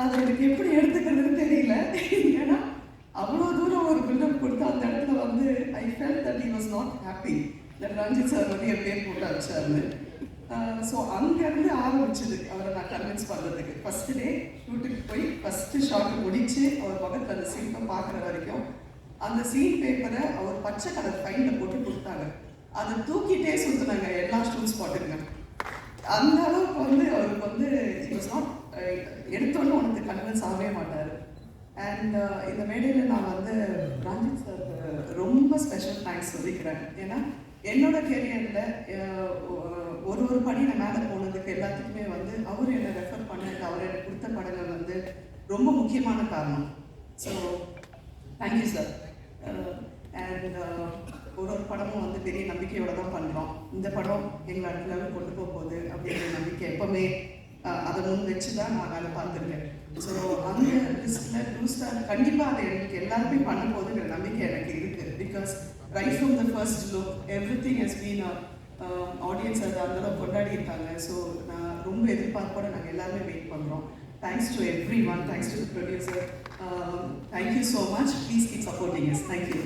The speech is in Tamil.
அது எனக்கு எப்படி எடுத்துக்கிறதுன்னு தெரியல. ஏன்னா அவ்வளோ தூரம் ஒரு பில்டப் கொடுத்து அந்த இடத்துல வந்து I felt that he was not happy that Ranjith sir வந்து என் பேர் போட்டு அடிச்சார்னு ஸோ அங்கேருந்து ஆரம்பிச்சது அவரை நான் கன்வின்ஸ் பண்ணுறதுக்கு ஃபர்ஸ்ட் டே ஷூட்டுக்கு போய் ஃபஸ்ட்டு ஷாட் முடிச்சு அவர் பக்கத்தில் அந்த சீனை பார்க்குற வரைக்கும் அந்த சீன் பேப்பரை அவர் பச்சை கலர் ஃபைனில் போட்டு கொடுத்தாங்க. அதை தூக்கிட்டே சுற்றுனாங்க எல்லா ஸ்டூல் போட்டுங்க அந்த அளவுக்கு வந்து அவருக்கு வந்து இட் வாஸ் நாட் எடுத்தோன்னு உனக்கு கன்வின்ஸ் ஆகவே மாட்டார். அண்ட் uh, இந்த மேடையில் நான் வந்து ரஞ்சித் சார் ரொம்ப ஸ்பெஷல் தேங்க்ஸ் சொல்லிக்கிறேன். ஏன்னா என்னோட கெரியரில் ஒரு ஒரு படி நான் மேலே போனதுக்கு எல்லாத்துக்குமே வந்து அவர் என்னை ரெஃபர் பண்ணது அவர் எனக்கு கொடுத்த படங்கள் வந்து ரொம்ப முக்கியமான காரணம். ஸோ தேங்க்யூ சார் அண்ட் ஒரு ஒரு படமும் வந்து பெரிய நம்பிக்கையோடு தான் பண்ணுறோம் இந்த படம் எங்களை அடுத்த லெவல் கொண்டு போக போகுது அப்படிங்கிற நம்பிக்கை எப்பவுமே அதை முன் வச்சு தான் நான் வேலை பார்த்துருக்கேன். ஸோ அந்த லிஸ்ட்டில் டூ ஸ்டார் கண்டிப்பாக அதை எனக்கு எல்லாருமே பண்ண போதுங்கிற நம்பிக்கை எனக்கு இருக்குது because right from the first look everything has been audience அதை அந்த கொண்டாடி இருக்காங்க ஸோ நான் ரொம்ப எதிர்பார்ப்போட நாங்கள் எல்லாருமே வெயிட் பண்ணுறோம் thanks to everyone thanks to producer thank you so much please keep supporting us thank you